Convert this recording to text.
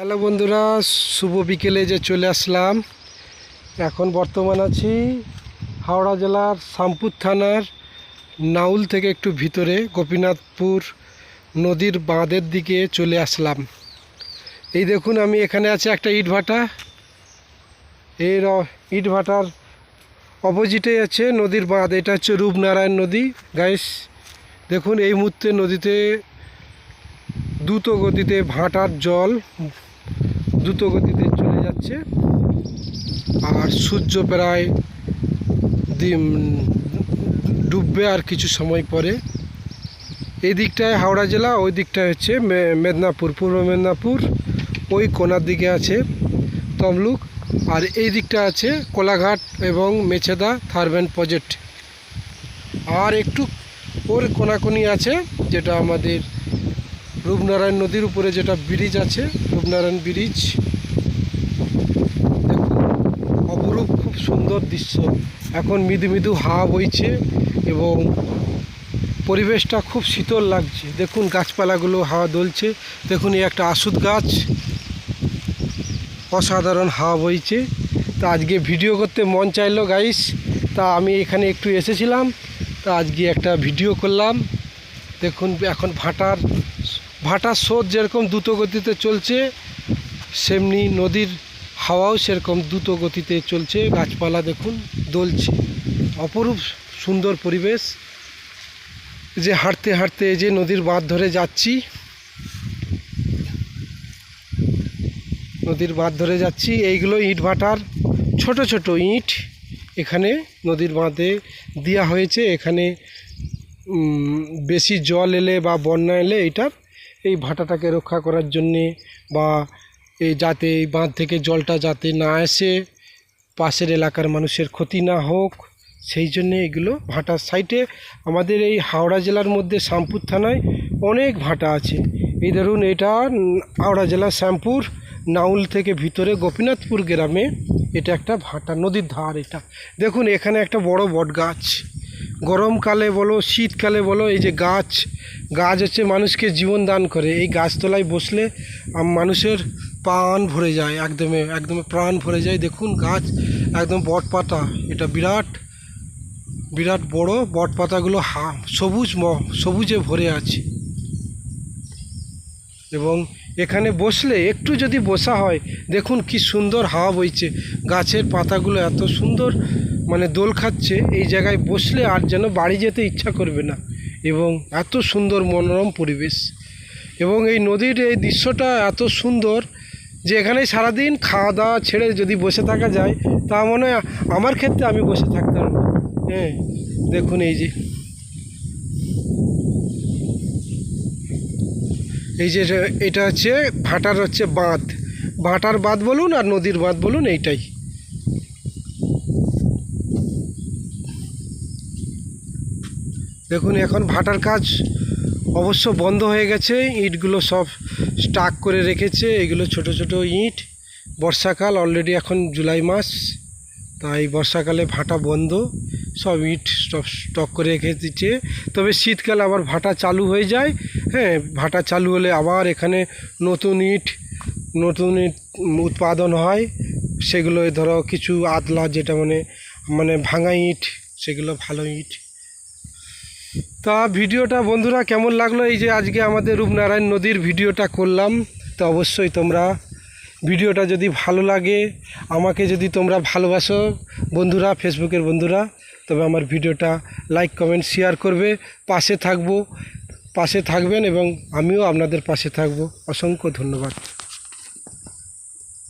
Hello বন্ধুরা, শুভ বিকেলে যে চলে আসলাম। এখন বর্তমান আছি হাওড়া জেলার শামপুর থানার নাউল থেকে একটু ভিতরে, গোপীনাথপুর নদীর বাঁধের দিকে চলে আসলাম। এই দেখুন, আমি এখানে আছে একটা ইট ভাটা। এই র- ইট ভাটার অপোজিটে আছে নদীর বাঁধ, এটা হচ্ছে রূপনারায়ণ নদী। গাইস দেখুন, এই মুহূর্তে নদীতে দ্রুত গতিতে ভাটার জল দ্রুত গতিতে চলে যাচ্ছে। আর সূর্য প্রায় ডুববে আর কিছু সময় পরে। এই দিকটায় হাওড়া জেলা, ওই দিকটায় হচ্ছে মেদিনীপুর, পূর্ব মেদিনীপুর, ওই কোনার দিকে আছে তমলুক। আর এই দিকটা আছে কোলাঘাট এবং মেছেদা থারবেন প্রজেক্ট। আর একটু ওর কোনাকুনি আছে, যেটা আমাদের রূপনারায়ণ নদীর উপরে যেটা ব্রিজ আছে, রূপনারায়ণ ব্রিজ। অপরূপ, খুব সুন্দর দৃশ্য। এখন মৃদু মৃদু হাওয়া বইছে এবং পরিবেশটা খুব শীতল লাগছে। দেখুন, গাছপালাগুলো হাওয়া দোলছে। দেখুন, এই একটা আসুদ গাছ। অসাধারণ হাওয়া বইছে। তা আজকে ভিডিও করতে মন চাইলো, গাইস। তা আমি এখানে একটু এসেছিলাম। তা আজকে একটা ভিডিও করলাম। দেখুন, এখন ভাটার ভাটার স্রোত যেরকম দ্রুত গতিতে চলছে, সেমনি নদীর হাওয়াও সেরকম দ্রুত গতিতে চলছে। গাছপালা দেখুন, দোলছে। অপরূপ সুন্দর পরিবেশ। যে হাঁটতে হাঁটতে যে নদীর বাঁধ ধরে যাচ্ছি, নদীর বাঁধ ধরে যাচ্ছি, এইগুলো ইট ভাটার ছোট ছোট ইট। এখানে নদীর বাঁধে দেওয়া হয়েছে। এখানে বেশি জল এলে বা বন্যা এলে এটার এই ভাটাটাকে রক্ষা করার জন্যে বা এই যাতে এই বাঁধ থেকে জলটা যাতে না এসে পাশের এলাকার মানুষের ক্ষতি না হোক, সেই জন্যে এগুলো ভাটার সাইটে আমাদের এই হাওড়া জেলার মধ্যে শ্যামপুর থানায় অনেক ভাটা আছে। এই ধরুন এটা হাওড়া জেলার শ্যামপুর, নাউল থেকে ভিতরে গোপীনাথপুর গ্রামে এটা একটা ভাটা, নদীর ধার এটা। দেখুন এখানে একটা বড় বট গাছ গরমকালে বলো, শীতকালে বলো, এই যে গাছ গাছ হচ্ছে মানুষকে জীবন দান করে। এই গাছতলায় বসলে মানুষের প্রাণ ভরে যায়, একদমে একদমে প্রাণ ভরে যায়। দেখুন গাছ, একদম বট পাতা। এটা বিরাট বিরাট বড়। বট পাতাগুলো হা, সবুজ সবুজে ভরে আছে। এবং এখানে বসলে, একটু যদি বসা হয়, দেখুন কি সুন্দর হাওয়া বইছে। গাছের পাতাগুলো এত সুন্দর মানে দোল খাচ্ছে, এই জায়গায় বসলে আর যেন বাড়ি যেতে ইচ্ছা করবে না। এবং এত সুন্দর মনোরম পরিবেশ। এবং এই নদীর এই দৃশ্যটা এত সুন্দর যে এখানে সারাদিন খাওয়া দাওয়া ছেড়ে যদি বসে থাকা যায়, তা মনে হয় আমার ক্ষেত্রে আমি বসে থাকতাম। হ্যাঁ দেখুন এই যে। এই যে এটা হচ্ছে, ভাটার হচ্ছে বাঁধ। ভাটার বাঁধ বলুন আর নদীর বাঁধ বলুন, এইটাই। দেখুন, এখন ভাটার কাজ অবশ্য বন্ধ হয়ে গেছে। ইটগুলো সব স্টাক করে রেখেছে। এগুলো ছোট ছোট ইট। বর্ষাকাল অলরেডি এখন জুলাই মাস। তাই বর্ষাকালে ভাটা বন্ধ। সব ইট সব স্টক করে রেখে দিচ্ছে তবে শীতকালে আবার ভাটা চালু হয়ে যায়। হ্যাঁ ভাটা চালু হলে আবার এখানে নতুন ইট নতুন ইট উৎপাদন হয়। সেগুলো ধরো কিছু আদলা যেটা মানে মানে ভাঙা ইট, সেগুলো ভালো ইট। তা ভিডিওটা বন্ধুরা কেমন লাগল? এই যে আজকে আমাদের রূপনারায়ণ নদীর ভিডিওটা করলাম। তো অবশ্যই তোমরা ভিডিওটা যদি ভালো লাগে, আমাকে যদি তোমরা ভালোবাসো, বন্ধুরা, ফেসবুকের বন্ধুরা, তবে আমার ভিডিওটা লাইক, কমেন্ট, শেয়ার করবে। পাশে থাকব, পাশে থাকবেন এবং আমিও আপনাদের পাশে থাকব। অসংখ্য ধন্যবাদ।